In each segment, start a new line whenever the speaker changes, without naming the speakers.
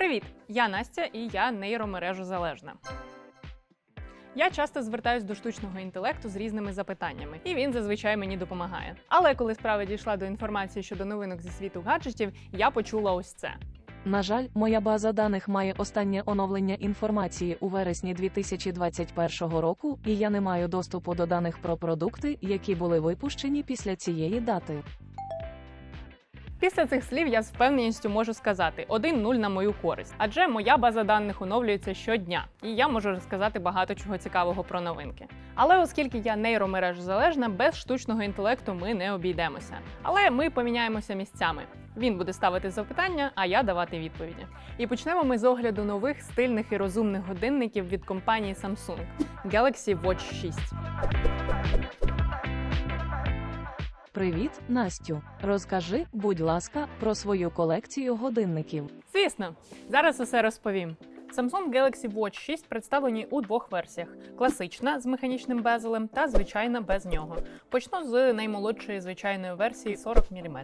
Привіт! Я Настя і я нейромережозалежна. Я часто звертаюсь до штучного інтелекту з різними запитаннями, і він зазвичай мені допомагає. Але коли справа дійшла до інформації щодо новинок зі світу гаджетів, я почула ось це.
На жаль, моя база даних має останнє оновлення інформації у вересні 2021 року, і я не маю доступу до даних про продукти, які були випущені після цієї дати.
Після цих слів я з впевненістю можу сказати 1-0 на мою користь, адже моя база даних оновлюється щодня, і я можу розказати багато чого цікавого про новинки. Але оскільки я нейромережозалежна, без штучного інтелекту ми не обійдемося. Але ми поміняємося місцями. Він буде ставити запитання, а я давати відповіді. І почнемо ми з огляду нових стильних і розумних годинників від компанії Samsung Galaxy Watch 6.
Привіт, Настю. Розкажи, будь ласка, про свою колекцію годинників.
Звісно, зараз усе розповім. Samsung Galaxy Watch 6 представлені у двох версіях: класична з механічним безелем та звичайна без нього. Почну з наймолодшої звичайної версії 40 мм.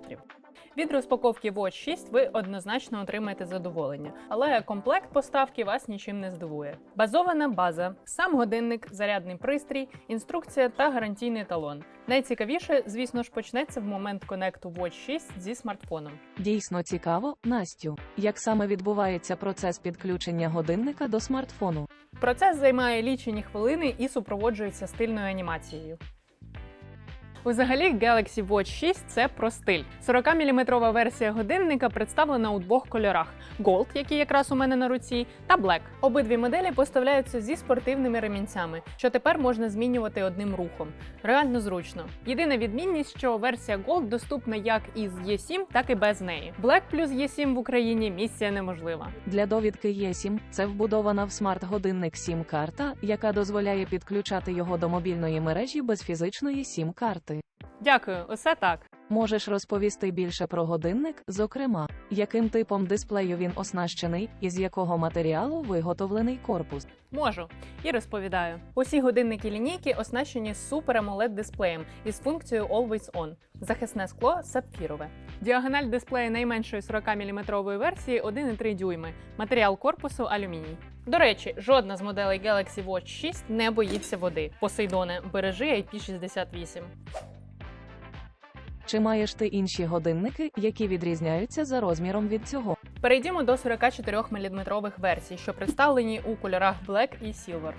Від розпаковки Watch 6 ви однозначно отримаєте задоволення, але комплект поставки вас нічим не здивує. Базована база, сам годинник, зарядний пристрій, інструкція та гарантійний талон. Найцікавіше, звісно ж, почнеться в момент конекту Watch 6 зі смартфоном.
Дійсно цікаво, Настю, як саме відбувається процес підключення годинника до смартфону.
Процес займає лічені хвилини і супроводжується стильною анімацією. Взагалі, Galaxy Watch 6 це про стиль. 40-мм версія годинника представлена у двох кольорах: Gold, який якраз у мене на руці, та Black. Обидві моделі поставляються зі спортивними ремінцями, що тепер можна змінювати одним рухом. Реально зручно. Єдина відмінність, що версія Gold доступна як із E7, так і без неї. Black плюс E7 в Україні місія неможлива.
Для довідки ЄСІМ це вбудована в смарт-годинник сім-карта, яка дозволяє підключати його до мобільної мережі без фізичної сім-карти.
Дякую, усе так.
Можеш розповісти більше про годинник, зокрема, яким типом дисплею він оснащений і з якого матеріалу виготовлений корпус.
Можу і розповідаю. Усі годинники лінійки оснащені супер amoled дисплеєм із функцією Always On. Захисне скло сапфірове. Діагональ дисплею найменшої 40-мм версії 1,3 дюйми. Матеріал корпусу алюміній. До речі, жодна з моделей Galaxy Watch 6 не боїться води. Посейдоне, бережи IP68.
Чи маєш ти інші годинники, які відрізняються за розміром від цього?
Перейдімо до 44-мм версій, що представлені у кольорах Black і Silver.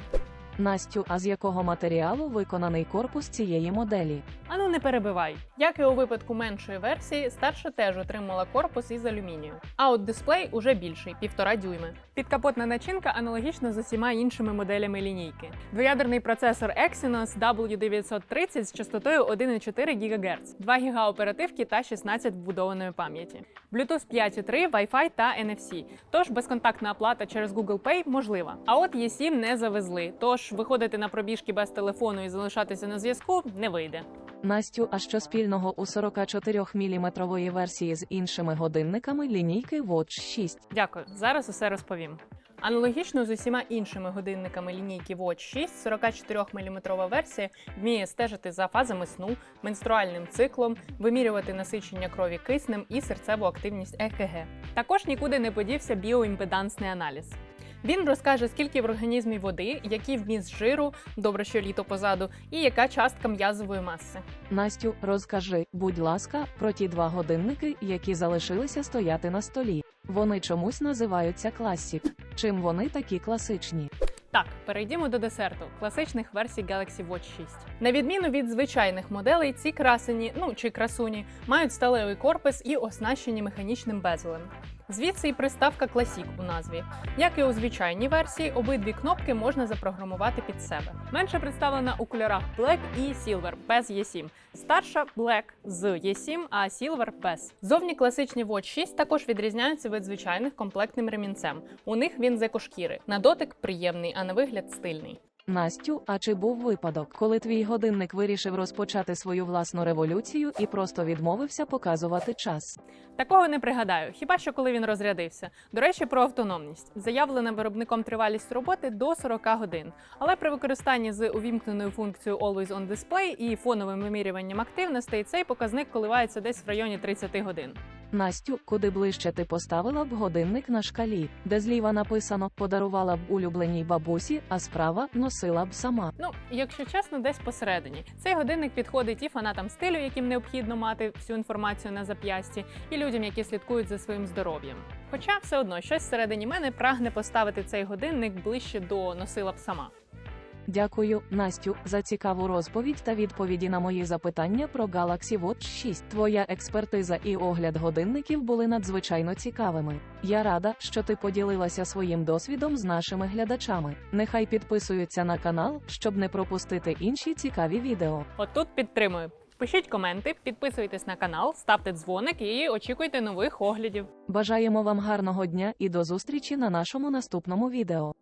Настю, а з якого матеріалу виконаний корпус цієї моделі?
Ану не перебивай. Як і у випадку меншої версії, старша теж отримала корпус із алюмінію. А от дисплей уже більший півтора дюйми. Підкапотна начинка аналогічна з усіма іншими моделями лінійки. Двоядерний процесор Exynos W930 з частотою 1,4 ГГц, 2 ГБ оперативки та 16 вбудованої пам'яті. Bluetooth 5.3, Wi-Fi та NFC. Тож безконтактна оплата через Google Pay можлива. А от E7 не завезли. Тож виходити на пробіжки без телефону і залишатися на зв'язку не вийде.
Настю, а що спільного у 44-мм версії з іншими годинниками лінійки Watch 6?
Дякую. Зараз усе розповім. Аналогічно з усіма іншими годинниками лінійки Watch 6, 44-мм версія вміє стежити за фазами сну, менструальним циклом, вимірювати насичення крові киснем і серцеву активність ЕКГ. Також нікуди не подівся біоімпедансний аналіз. Він розкаже, скільки в організмі води, який вміст жиру, добре, що літо позаду, і яка частка м'язової маси.
Настю, розкажи, будь ласка, про ті два годинники, які залишилися стояти на столі. Вони чомусь називаються Classic. Чим вони такі класичні?
Так, перейдімо до десерту класичних версій Galaxy Watch 6. На відміну від звичайних моделей, ці красені, ну чи красуні, мають сталевий корпус і оснащені механічним безелем. Звідси і приставка Classic у назві. Як і у звичайній версії, обидві кнопки можна запрограмувати під себе. Менша представлена у кольорах Black і Silver без E7. Старша Black з E7, а Silver без. Зовні класичні Watch 6 також відрізняються від звичайних комплектним ремінцем. У них він з екошкіри. На дотик приємний, а на вигляд стильний.
Настю, а чи був випадок, коли твій годинник вирішив розпочати свою власну революцію і просто відмовився показувати час?
Такого не пригадаю, хіба що коли він розрядився. До речі, про автономність. Заявлена виробником тривалість роботи до 40 годин. Але при використанні з увімкненою функцією Always on Display і фоновим вимірюванням активностей цей показник коливається десь в районі 30 годин.
Настю, куди ближче ти поставила б годинник на шкалі, де зліва написано подарувала б улюбленій бабусі, а справа носила б сама.
Ну, якщо чесно, десь посередині. Цей годинник підходить і фанатам стилю, яким необхідно мати всю інформацію на зап'ясті, і людям, які слідкують за своїм здоров'ям. Хоча все одно щось всередині мене прагне поставити цей годинник ближче до носила б сама.
Дякую, Настю, за цікаву розповідь та відповіді на мої запитання про Galaxy Watch 6. Твоя експертиза і огляд годинників були надзвичайно цікавими. Я рада, що ти поділилася своїм досвідом з нашими глядачами. Нехай підписуються на канал, щоб не пропустити інші цікаві відео.
Отут підтримую. Пишіть коменти, підписуйтесь на канал, ставте дзвоник і очікуйте нових оглядів.
Бажаємо вам гарного дня і до зустрічі на нашому наступному відео.